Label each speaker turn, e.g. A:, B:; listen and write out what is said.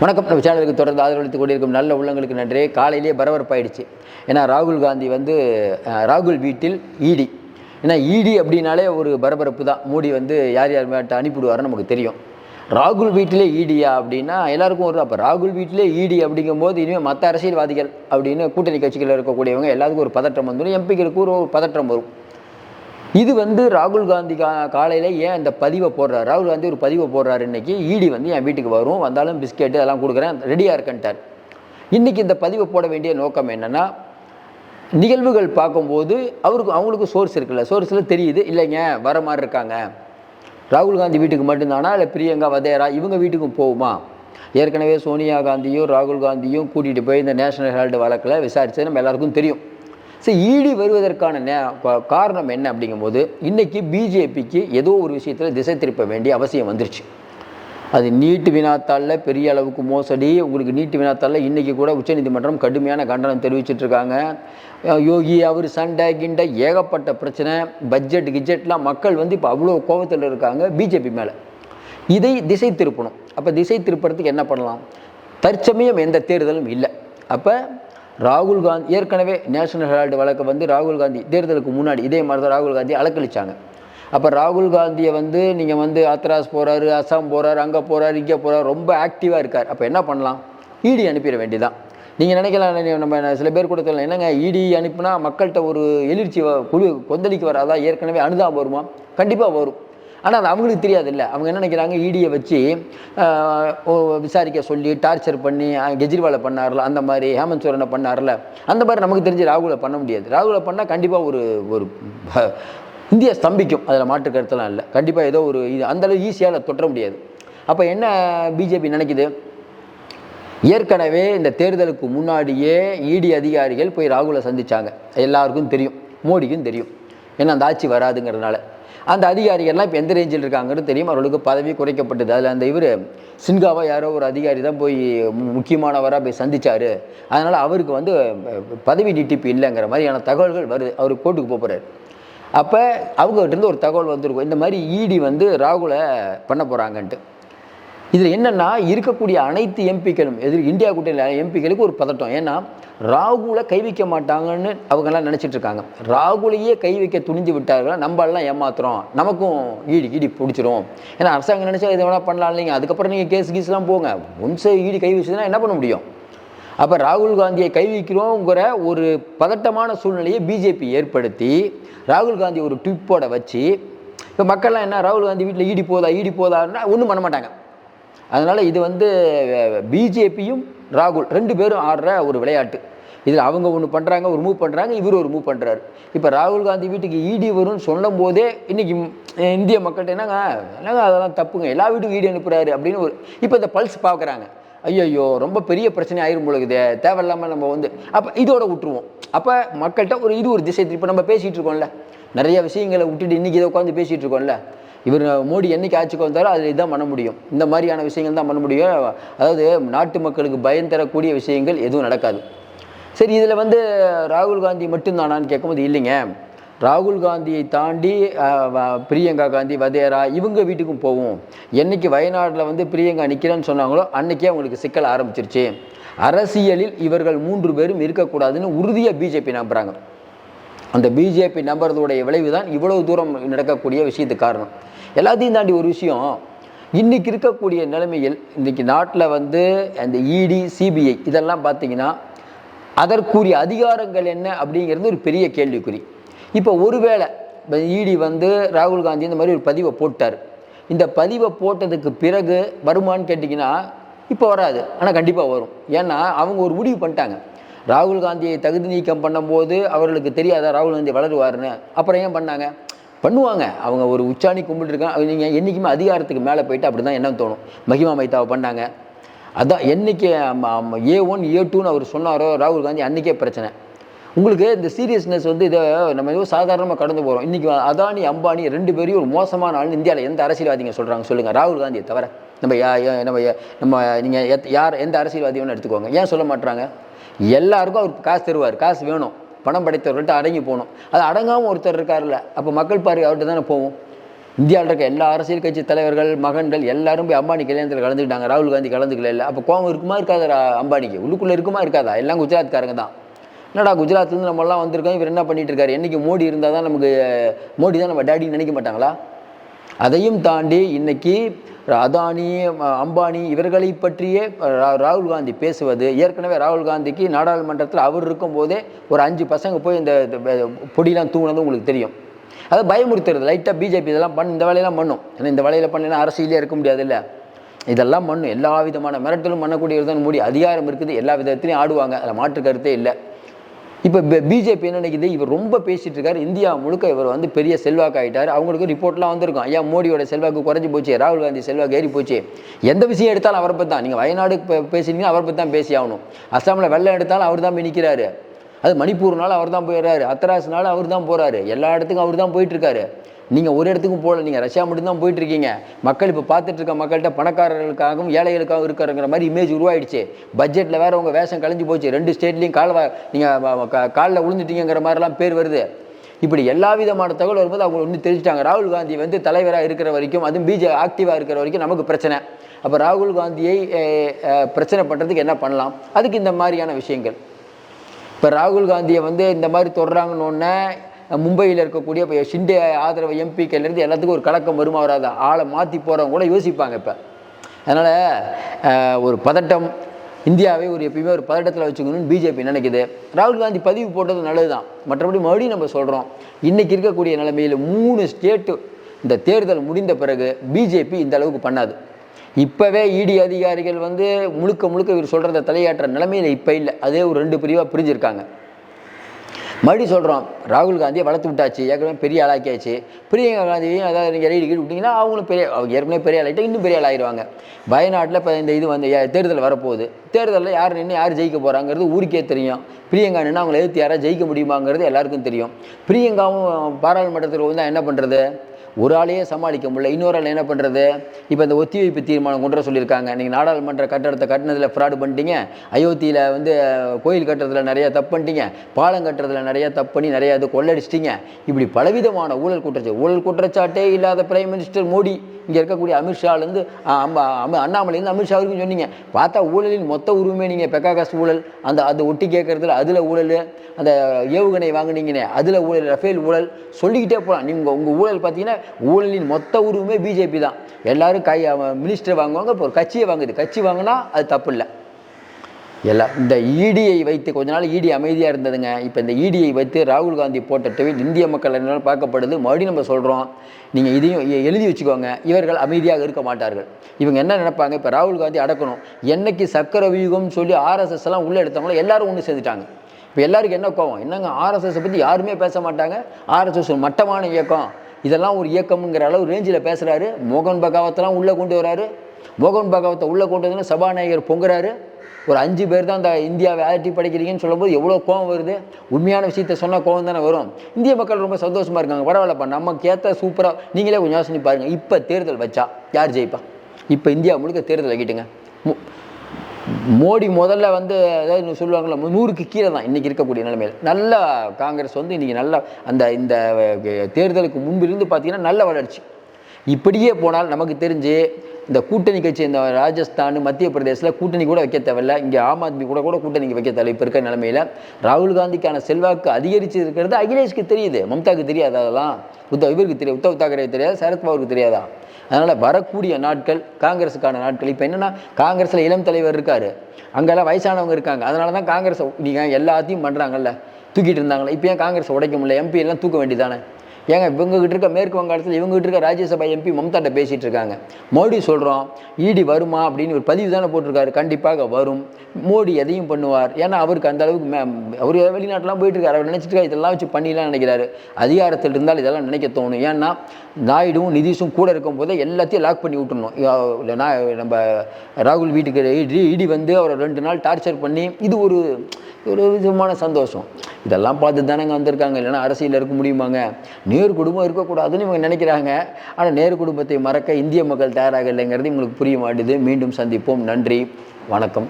A: வணக்கம். விசாரணைக்கு தொடர்ந்து ஆதரவளித்துக் கொண்டிருக்கும் நல்ல உள்ளங்களுக்கு நன்றி. காலையிலேயே பரபரப்பாயிடுச்சு. ஏன்னா ராகுல் காந்தி வந்து ராகுல் வீட்டில் ஈடி ஏன்னா ஈடி அப்படின்னாலே ஒரு பரபரப்பு தான். மோடி வந்து யார் யார் மேட்ட அனுப்பிவிடுவாருன்னு நமக்கு தெரியும். ராகுல் வீட்டிலே ஈடியா அப்படின்னா எல்லாருக்கும் ஒரு அப்போ ராகுல் வீட்டிலே ஈடி அப்படிங்கும்போது இனிமேல் மற்ற அரசியல்வாதிகள் அப்படின்னு கூட்டணி கட்சிகளில் இருக்கக்கூடியவங்க எல்லாத்துக்கும் ஒரு பதற்றம் வந்துடும் எம்பிக்களுக்கு ஒரு பதற்றம் வரும். இது வந்து ராகுல் காந்தி கா காலையில் ஏன் இந்த பதிவை போடுறாரு? ராகுல் காந்தி ஒரு பதிவை போடுறாரு இன்னைக்கு. ஈடி வந்து என் வீட்டுக்கு வரும். வந்தாலும் பிஸ்கெட்டு அதெல்லாம் கொடுக்குறேன். ரெடியாக இருக்கன்ட்டார். இன்றைக்கி இந்த பதிவை போட வேண்டிய நோக்கம் என்னென்னா நிகழ்வுகள் பார்க்கும்போது அவருக்கு அவங்களுக்கு சோர்ஸ் இருக்குல்ல. சோர்ஸில் தெரியுது. இல்லைங்க வர மாதிரி இருக்காங்க. ராகுல் காந்தி வீட்டுக்கு மட்டும்தானா? இல்லை பிரியங்கா வதேரா? இவங்க வீட்டுக்கும் போகுமா? ஏற்கனவே சோனியா காந்தியும் ராகுல் காந்தியும் கூட்டிகிட்டு போய் இந்த நேஷனல் ஹெரால்டு வழக்கில் விசாரிச்சது நம்ம எல்லாருக்கும் தெரியும். ஸோ ஈடி வருவதற்கான நே காரணம் என்ன அப்படிங்கும்போது இன்றைக்கி பிஜேபிக்கு ஏதோ ஒரு விஷயத்தில் திசை திருப்ப வேண்டிய அவசியம் வந்துருச்சு. அது நீட்டு வினாத்தாளில் பெரிய அளவுக்கு மோசடி உங்களுக்கு நீட்டு வினாத்தாளில் இன்றைக்கி கூட உச்சநீதிமன்றம் கடுமையான கண்டனம் தெரிவிச்சிட்ருக்காங்க. யோகி அவர் சண்டை கிண்டை ஏகப்பட்ட பிரச்சனை பட்ஜெட் கிஜெட்லாம் மக்கள் வந்து இப்போ அவ்வளோ கோபத்தில் இருக்காங்க பிஜேபி மேலே. இதை திசை திருப்பணும். அப்போ திசை திருப்புறதுக்கு என்ன பண்ணலாம்? தற்சமயம் எந்த தேர்தலும் இல்லை. அப்போ ராகுல் காந்தி ஏற்கனவே நேஷனல் ஹெரால்டு வழக்கை வந்து ராகுல் காந்தி தேர்தலுக்கு முன்னாடி இதே மாதிரி தான் ராகுல் காந்தி அலக்களிச்சாங்க அப்போ ராகுல் காந்தியை வந்து நீங்கள் வந்து ஆத்ராஸ் போகிறாரு அஸ்ஸாம் போகிறாரு அங்கே போகிறாரு இங்கே போகிறாரு ரொம்ப ஆக்டிவாக இருக்கார். அப்போ என்ன பண்ணலாம்? இடி அனுப்பிட வேண்டியதான் நீங்கள் நினைக்கலாம் நம்ம சில பேர் கூட சொல்லலாம் என்னங்க இடி அனுப்புனா மக்கள்கிட்ட ஒரு எழுச்சி வ- குழு கொந்தளிக்கு வராதா? ஏற்கனவே அனுதாபம் வருமா? கண்டிப்பாக வரும். ஆனால் அது அவங்களுக்கு தெரியாது இல்லை அவங்க என்ன நினைக்கிறாங்க? இடியை வச்சு விசாரிக்க சொல்லி டார்ச்சர் பண்ணி கெஜ்ரிவாலை பண்ணார்ல அந்த மாதிரி ஹேமந்த் சோரனை பண்ணார்ல அந்த மாதிரி நமக்கு தெரிஞ்சு ராகுலை பண்ண முடியாது. ராகுலை பண்ணால் கண்டிப்பாக ஒரு ஒரு இந்தியா ஸ்தம்பிக்கும். அதில் மாற்று கருத்தெல்லாம் இல்லை. கண்டிப்பாக ஏதோ ஒரு இது அந்தளவு ஈஸியாக தொற்ற முடியாது. அப்போ என்ன பிஜேபி நினைக்குது? ஏற்கனவே இந்த தேர்தலுக்கு முன்னாடியே இடி அதிகாரிகள் போய் ராகுலை சந்திச்சாங்க. எல்லாருக்கும் தெரியும். மோடிக்கும் தெரியும். ஏன்னா அந்த ஆட்சி வராதுங்கிறதுனால. அந்த அதிகாரிகள்லாம் இப்போ எந்த ரேஞ்சில் இருக்காங்கன்னு தெரியும். அவர்களுக்கு பதவி குறைக்கப்பட்டது. அதில் அந்த இவர் சின்காவா யாரோ ஒரு அதிகாரி தான் போய் மு- முக்கியமானவராக போய் சந்தித்தார் அதனால் அவருக்கு வந்து பதவி நீட்டிப்பு இல்லைங்கிற மாதிரியான தகவல்கள் வருது. அவர் கோர்ட்டுக்கு போகிறார் அப்போ அவங்ககிட்ட இருந்து ஒரு தகவல் வந்திருக்கும். இந்த மாதிரி இடி வந்து ராகுலை பண்ண போகிறாங்கன்ட்டு இதில் என்னென்னா இருக்கக்கூடிய அனைத்து எம்பிக்களும் எதிர் இந்தியா கூட்டணியில் எம்பிக்களுக்கு ஒரு பதட்டம். ஏன்னா ராகுலை கை வைக்க மாட்டாங்கன்னு அவங்கெல்லாம் நினச்சிட்டு இருக்காங்க. ராகுலையே கை வைக்க துணிஞ்சு விட்டார்கள் நம்மளெல்லாம் ஏமாத்துறோம். நமக்கும் ஈடி ஈடி பிடிச்சிரும். ஏன்னா அரசாங்கம் நினச்சா இதை வேணால் பண்ணலாம் இல்லைங்க. அதுக்கப்புறம் நீங்கள் கேஸ் கீஸ்லாம் போங்க. ஒன்ஸ் ஈடி கை வச்சதுன்னா என்ன பண்ண முடியும்? அப்போ ராகுல் காந்தியை கை வைக்கிறோங்கிற ஒரு பதட்டமான சூழ்நிலையை பிஜேபி ஏற்படுத்தி ராகுல் காந்தி ஒரு ட்விப்போட வச்சு இப்போ மக்கள்லாம் என்ன ராகுல் காந்தி வீட்டில் ஈடி போதா ஈடி போதான்னா ஒன்றும் பண்ண மாட்டாங்க. அதனால் இது வந்து பிஜேபியும் ராகுல் ரெண்டு பேரும் ஆடுற ஒரு விளையாட்டு. இதில் அவங்க ஒன்று பண்ணுறாங்க ஒரு மூவ் பண்ணுறாங்க இவர் ஒரு மூவ் பண்ணுறாரு இப்போ ராகுல் காந்தி வீட்டுக்கு இடி வரும்னு சொல்லும் போதே இன்றைக்கி இந்திய மக்கள்கிட்ட என்னங்க என்னங்க அதெல்லாம் தப்புங்க எல்லா வீட்டுக்கும் ஈடி அனுப்புகிறாரு அப்படின்னு ஒரு இப்போ இந்த பல்ஸ் பார்க்குறாங்க ஐயையோ ரொம்ப பெரிய பிரச்சனை ஆயிரும் பொழுது தேவையில்லாமல் நம்ம வந்து அப்போ இதோட விட்டுருவோம். அப்போ மக்கள்கிட்ட ஒரு இது ஒரு திசை இப்போ நம்ம பேசிகிட்டு இருக்கோம்ல. நிறைய விஷயங்களை விட்டுட்டு இன்றைக்கி இதை உட்காந்து பேசிகிட்டு இருக்கோம்ல. இவர் மோடி என்னைக்கு ஆட்சிக்கு வந்தாரோ அதில் இதான் பண்ண முடியும். இந்த மாதிரியான விஷயங்கள் தான் பண்ண முடியும். அதாவது நாட்டு மக்களுக்கு பயம் தரக்கூடிய விஷயங்கள் எதுவும் நடக்காது. சரி இதில் வந்து ராகுல் காந்தி மட்டும்தானான்னு கேட்கும்போது இல்லைங்க. ராகுல் காந்தியை தாண்டி வ- பிரியங்கா காந்தி வதேரா இவங்க வீட்டுக்கும் போவோம். என்னைக்கு வயநாட்டில் வந்து பிரியங்கா நிற்கிறேன்னு சொன்னாங்களோ அன்றைக்கே அவங்களுக்கு சிக்கல் ஆரம்பிச்சிருச்சு. அரசியலில் இவர்கள் மூன்று பேரும் இருக்கக்கூடாதுன்னு உறுதியாக பிஜேபி நம்புகிறாங்க அந்த பிஜேபி நம்புறதுடைய விளைவு தான் இவ்வளவு தூரம் நடக்கக்கூடிய விஷயத்துக்கு காரணம். எல்லாத்தையும் தாண்டி ஒரு விஷயம் இன்னைக்கு இருக்கக்கூடிய நிலைமையில் இன்னைக்கு நாட்டில் வந்து அந்த இடி சிபிஐ இதெல்லாம் பார்த்தீங்கன்னா அதற்குரிய அதிகாரங்கள் என்ன அப்படிங்கிறது ஒரு பெரிய கேள்விக்குறி. இப்போ ஒருவேளை இடி வந்து ராகுல் காந்தி இந்த மாதிரி ஒரு பதிவை போட்டார். இந்த பதிவை போட்டதுக்கு பிறகு வருமான்னு கேட்டிங்கன்னா இப்போ வராது. ஆனால் கண்டிப்பாக வரும். ஏன்னா அவங்க ஒரு முடிவு பண்ணிட்டாங்க. ராகுல் காந்தியை தகுதி நீக்கம் பண்ணும்போது அவர்களுக்கு தெரியாதா ராகுல் காந்தி வளருவாருன்னு? அப்புறம் ஏன் பண்ணாங்க? பண்ணுவாங்க. அவங்க ஒரு உச்சாணி கும்பிட்டுருக்காங்க. நீங்கள் என்றைக்குமே அதிகாரத்துக்கு மேலே போயிட்டு அப்படி தான் என்ன தோணும். மகிமா மைத்தாவை பண்ணாங்க. அதான் என்னைக்கு ஏ ஒன் ஏ டூன்னு அவர் சொன்னாரோ ராகுல் காந்தி அன்றைக்கே பிரச்சனை. உங்களுக்கு இந்த சீரியஸ்னஸ் வந்து இதை நம்ம ஏதோ சாதாரணமாக கடந்து போகிறோம் இன்றைக்கி அதானி அம்பானி ரெண்டு பேரையும் ஒரு மோசமான ஆள் இந்தியாவில் எந்த அரசியல்வாதிங்க சொல்கிறாங்க சொல்லுங்கள் ராகுல் காந்தியை தவிர நம்ம யா நம்ம நம்ம நீங்கள் எத் யார் எந்த அரசியல்வாதியும் எடுத்துக்கோங்க. ஏன் சொல்ல மாட்டுறாங்க எல்லாருக்கும் அவர் காசு தருவார். காசு வேணும். பணம் படைத்தவர்கள்ட்ட அடங்கி போகணும் அது அடங்காமல் ஒருத்தர் இருக்கார்ல அப்போ மக்கள் பார்வை அவர்கிட்ட தானே போவோம். இந்தியாவில் இருக்க எல்லா அரசியல் கட்சி தலைவர்கள் மகன்கள் எல்லாரும் போய் அம்பானி கல்யாணத்தில் கலந்துக்கிட்டாங்க. ராகுல் காந்தி கலந்துக்கல இல்லை. அப்போ கோவம் இருக்குமா இருக்காதா அம்பானிக்கு? உள்ளுக்குள்ளே இருக்குமா இருக்காதா? எல்லாம் குஜராத்காரங்க தான். என்னடா குஜராத்லேருந்து நம்மலாம் வந்திருக்கோம் இவர் என்ன பண்ணிட்டு இருக்காரு? என்றைக்கு மோடி இருந்தால் தான் நமக்கு மோடி தான் நம்ம டேடின்னு நினைக்க மாட்டாங்களா? அதையும் தாண்டி இன்னைக்கு அதானி அம்பானி இவர்களை பற்றியே ரா- ராகுல் காந்தி பேசுவது. ஏற்கனவே ராகுல் காந்திக்கு நாடாளுமன்றத்தில் அவர் இருக்கும்போதே ஒரு அஞ்சு பசங்க போய் இந்த பொடியெலாம் பொடியெல்லாம் தூங்கினது உங்களுக்கு தெரியும். அது பயமுறுத்துறது. லைட்டாக பிஜேபி இதெல்லாம் பண்ண இந்த வேலையெல்லாம் பண்ணும். ஏன்னா இந்த வேலையில் பண்ணினா அரசியலே இருக்க முடியாது இல்லை இதெல்லாம் பண்ணும். எல்லா விதமான மிரட்டலும் பண்ணக்கூடியவர் தான் மோடி. அதிகாரம் இருக்குது. எல்லா விதத்துலையும் ஆடுவாங்க. அதில் மாற்று கருத்தே இல்லை. இப்போ பிஜேபி என்ன நினைக்குது? இவர் ரொம்ப பேசிட்டு இருக்காரு இந்தியா முழுக்க இவர் வந்து பெரிய செல்வாக்கு ஆகிட்டார் அவங்களுக்கு ரிப்போர்ட்லாம் வந்திருக்கும். ஐயா மோடியோட செல்வாக்கு குறைஞ்சி போச்சு. ராகுல் காந்தி செல்வாக்கு ஏறி போச்சு. எந்த விஷயம் எடுத்தாலும் அவரை பற்றி தான் நீங்கள் வயநாடு பேசினீங்கன்னா அவரை பற்றி தான் பேசி ஆகணும் அஸ்ஸாமில் வெள்ளம் எடுத்தாலும் அவர் தான் போய் நிற்கிறாரு அது மணிப்பூர்னால அவர் தான் போயிடுறாரு. அத்தராஸ்னால அவர் தான் போகிறாரு எல்லா இடத்துக்கும் அவர் தான் போயிட்டு இருக்காரு நீங்கள் ஒரு இடத்துக்கும் போகல நீங்கள் ரஷ்யா மட்டும்தான் போயிட்டுருக்கீங்க. மக்கள் இப்போ பார்த்துட்டு இருக்க மக்கள்கிட்ட பணக்காரர்களுக்காகவும் ஏழைகளுக்காகவும் இருக்கிறங்கிற மாதிரி இமேஜ் உருவாயிடுச்சு. பட்ஜெட்டில் வேறு உங்கள் வேஷம் கலைஞ்சு போச்சு. ரெண்டு ஸ்டேட்லேயும் கால் நீங்கள் காலில் விழுந்துட்டீங்கிற மாதிரிலாம் பேர் வருது. இப்படி எல்லா விதமான தகவல் வரும்போது அவங்க ஒன்று தெரிஞ்சுட்டாங்க. ராகுல் காந்தி வந்து தலைவராக இருக்கிற வரைக்கும் அதுவும் பிஜே ஆக்டிவாக இருக்கிற வரைக்கும் நமக்கு பிரச்சனை. அப்போ ராகுல் காந்தியை பிரச்சனை பண்ணுறதுக்கு என்ன பண்ணலாம்? அதுக்கு இந்த மாதிரியான விஷயங்கள். இப்போ ராகுல் காந்தியை வந்து இந்த மாதிரி தொடுறாங்கன்னு மும்பையில் இருக்கக்கூடிய இப்போ ஷிண்டே ஆதரவு எம்பிக்கள்லேருந்து எல்லாத்துக்கும் ஒரு கலக்கம் வருமா வராதா? ஆளை மாற்றி போகிறவங்க கூட யோசிப்பாங்க இப்போ. அதனால் ஒரு பதட்டம் இந்தியாவை ஒரு எப்பயுமே ஒரு பதட்டத்தில் வச்சுக்கணும்னு பிஜேபி நினைக்குது? ராகுல் காந்தி பதிவு போட்டது நல்லது தான் மற்றபடி மறுபடியும் நம்ம சொல்கிறோம் இன்றைக்கி இருக்கக்கூடிய நிலைமையில் மூணு ஸ்டேட்டு இந்த தேர்தல் முடிந்த பிறகு பிஜேபி இந்த அளவுக்கு பண்ணாது. இப்போவே இடி அதிகாரிகள் வந்து முழுக்க முழுக்க இவர் சொல்கிறத தலையாற்ற நிலைமையில் இப்போ இல்லை. அதே ஒரு ரெண்டு பிரிவாக பிரிஞ்சிருக்காங்க. மறுபடியும் சொல்கிறோம் ராகுல் காந்தியை வளர்த்து விட்டாச்சு ஏற்கனவே பெரிய ஆளாக்கியாச்சு. பிரியங்கா காந்தியையும் அதாவது நீங்கள் ரைடு கீழ் விட்டிங்கன்னா அவங்களும் பெரிய அவங்க ஏற்கனவே பெரிய ஆளாகிட்டா இன்னும் பெரிய ஆளாகிடுவாங்க வயநாட்டில் இப்போ இந்த இது வந்து தேர்தல் வரப்போகுது தேர்தலில் யார் நின்று யார் ஜெயிக்க போகிறாங்கிறது ஊருக்கே தெரியும். பிரியங்கா நின்று அவங்களை எதிர்த்து யாராவது ஜெயிக்க முடியுமாங்கிறது எல்லாருக்கும் தெரியும். பிரியங்காவும் பாராளுமன்றத்தில் வந்து என்ன பண்ணுறது ஒரு ஆளையே சமாளிக்க முடியல. இன்னொரு ஆள் என்ன பண்ணுறது இப்போ இந்த ஒத்திவைப்பு தீர்மானம் கொண்டு வர சொல்லியிருக்காங்க. நீங்கள் நாடாளுமன்ற கட்டடத்தை கட்டினதில் ஃப்ராடு பண்ணிட்டீங்க. அயோத்தியில் வந்து கோயில் கட்டுறதுல நிறையா தப்பு பண்ணிட்டீங்க. பாலம் கட்டுறதுல நிறையா தப்பு பண்ணி நிறையா இது கொள்ளடிச்சிட்டிங்க. இப்படி பலவிதமான ஊழல் குற்றச்சாட்டு ஊழல் குற்றச்சாட்டே இல்லாத பிரைம் மினிஸ்டர் மோடி இங்கே இருக்கக்கூடிய அமித்ஷாலேருந்து அண்ணாமலைலேருந்து அமித்ஷா வரைக்கும் சொன்னீங்க. பார்த்தா ஊழலின் மொத்த உருவமே நீங்கள் பெக்காகாஸ் ஊழல் அந்த அது ஒட்டி கேட்குறதுல அதில் ஊழல் அந்த ஏவுகணை வாங்குனீங்கனே அதில் ஊழல் ரஃபேல் ஊழல் சொல்லிக்கிட்டே போகலாம் நீங்கள் உங்கள் ஊழல் பார்த்தீங்கன்னா ஊழலின் மொத்த உருவமே பிஜேபி தான். எல்லாரும் கை மினிஸ்டர் வாங்குவாங்க இப்போ ஒரு கட்சியை வாங்குது. கட்சி வாங்கினா அது தப்பு இல்லை எல்லாம் இந்த இடியை வைத்து கொஞ்ச நாள் இடி அமைதியாக இருந்ததுங்க. இப்போ இந்த இடியை வைத்து ராகுல் காந்தி போட்ட ட்வீட் இந்திய மக்கள் என்ன பார்க்கப்படுது. மறுபடியும் நம்ம சொல்கிறோம் நீங்கள் இதையும் எழுதி வச்சுக்கோங்க. இவர்கள் அமைதியாக இருக்க மாட்டார்கள். இவங்க என்ன நினைப்பாங்க? இப்போ ராகுல் காந்தி அடக்கணும். என்னைக்கு சக்கர வியூகம்னு சொல்லி ஆர்எஸ்எஸ் எல்லாம் உள்ளே எடுத்தவங்களோ எல்லாரும் ஒன்று சேர்ந்துட்டாங்க. இப்போ எல்லாருக்கும் என்ன கோவம்? என்னங்க ஆர்எஸ்எஸ் பற்றி யாருமே பேச மாட்டாங்க? ஆர்எஸ்எஸ் ஒரு மட்டமான இயக்கம். இதெல்லாம் ஒரு இயக்கம்ங்கிற அளவு ரேஞ்சில் பேசுகிறாரு மோகன் பகாவத்தெல்லாம் உள்ளே கொண்டு வராரு. மோகன் பகவத்தை உள்ளே கொண்டு வந்து சபாநாயகர் பொங்குறாரு. ஒரு அஞ்சு பேர் தான் இந்த இந்தியாவை ஆட்டி படைக்கிறீங்கன்னு சொல்லும்போது எவ்வளோ கோவம் வருது. உண்மையான விஷயத்த சொன்னால் கோவம் தானே வரும். இந்திய மக்கள் ரொம்ப சந்தோஷமாக இருக்காங்க. பரவாயில்லப்பா நமக்கு ஏற்ற சூப்பராக நீங்களே கொஞ்சம் யோசனை பாருங்கள் இப்போ தேர்தல் வச்சா யார் ஜெயிப்பா? இப்போ இந்தியா முழுக்க தேர்தல் வைக்கிட்டுங்க. மு- மோடி முதல்ல வந்து அதாவது இன்னும் நூறுக்கு கீழே தான் இன்றைக்கி இருக்கக்கூடிய நிலைமையில். நல்லா காங்கிரஸ் வந்து இன்றைக்கி நல்லா அந்த இந்த தேர்தலுக்கு முன்பிலிருந்து பார்த்தீங்கன்னா நல்ல வளர்ச்சி. இப்படியே போனால் நமக்கு தெரிஞ்சு இந்த கூட்டணி கட்சி இந்த ராஜஸ்தான் மத்திய பிரதேசில் கூட்டணி கூட வைக்க தேவையில்ல. இங்கே ஆம் ஆத்மி கூட கூட கூட்டணிக்கு வைக்க தேவை. இப்போ இருக்கிற நிலமையில் ராகுல் காந்திக்கான செல்வாக்கு அதிகரிச்சு இருக்கிறது அகிலேஷ்க்கு தெரியுது. மம்தாவுக்கு தெரியாது அதெல்லாம். உத்தவ் இவருக்கு தெரியாது. உத்தவ் தாக்கரே தெரியாது. சரத்பவருக்கு தெரியாதா? அதனால் வரக்கூடிய நாட்கள் காங்கிரஸுக்கான நாட்கள். இப்போ என்னென்னா காங்கிரஸில் இளம் தலைவர் இருக்கார். அங்கெல்லாம் வயசானவங்க இருக்காங்க. அதனால தான் காங்கிரஸ் நீங்கள் எல்லாத்தையும் பண்ணுறாங்கல்ல தூக்கிட்டு இருந்தாங்களே இப்போ ஏன் காங்கிரஸ் உடைக்க முடியல? எம்பி எல்லாம் தூக்க வேண்டியதானே ஏங்க இவங்ககிட்ட இருக்க மேற்கு வங்காளத்தில் இவங்ககிட்ட இருக்க ராஜ்யசபா எம்பி மம்தாட்ட பேசிகிட்டு இருக்காங்க மோடி சொல்கிறோம் ஈடி வருமா அப்படின்னு ஒரு பதிவு தானே போட்டிருக்காரு. கண்டிப்பாக வரும். மோடி எதையும் பண்ணுவார். ஏன்னா அவருக்கு அந்த அளவுக்கு மே அவர் வெளிநாட்டெலாம் போயிட்டுருக்காரு. அவர் நினச்சிட்டு இதெல்லாம் வச்சு பண்ணிலாம் நினைக்கிறாரு. அதிகாரத்தில் இருந்தால் இதெல்லாம் நினைக்க தோணும். ஏன்னா நாயுடும் நிதிஷும் கூட இருக்கும் போதே எல்லாத்தையும் லாக் பண்ணி விட்டுணும் நான் நம்ம ராகுல் வீட்டுக்கு இடி இடி வந்து அவரை ரெண்டு நாள் டார்ச்சர் பண்ணி இது ஒரு ஒரு விதமான சந்தோஷம். இதெல்லாம் பார்த்து தானேங்க வந்திருக்காங்க. இல்லைன்னா அரசியல் இருக்க முடியுமாங்க? நேரு குடும்பம் இருக்கக்கூடாதுன்னு இவங்க நினைக்கிறாங்க. ஆனால் நேரு குடும்பத்தை மறக்க இந்திய மக்கள் தயாராக இல்லைங்கிறது இவங்களுக்கு புரிய மாட்டுது. மீண்டும் சந்திப்போம். நன்றி. வணக்கம்.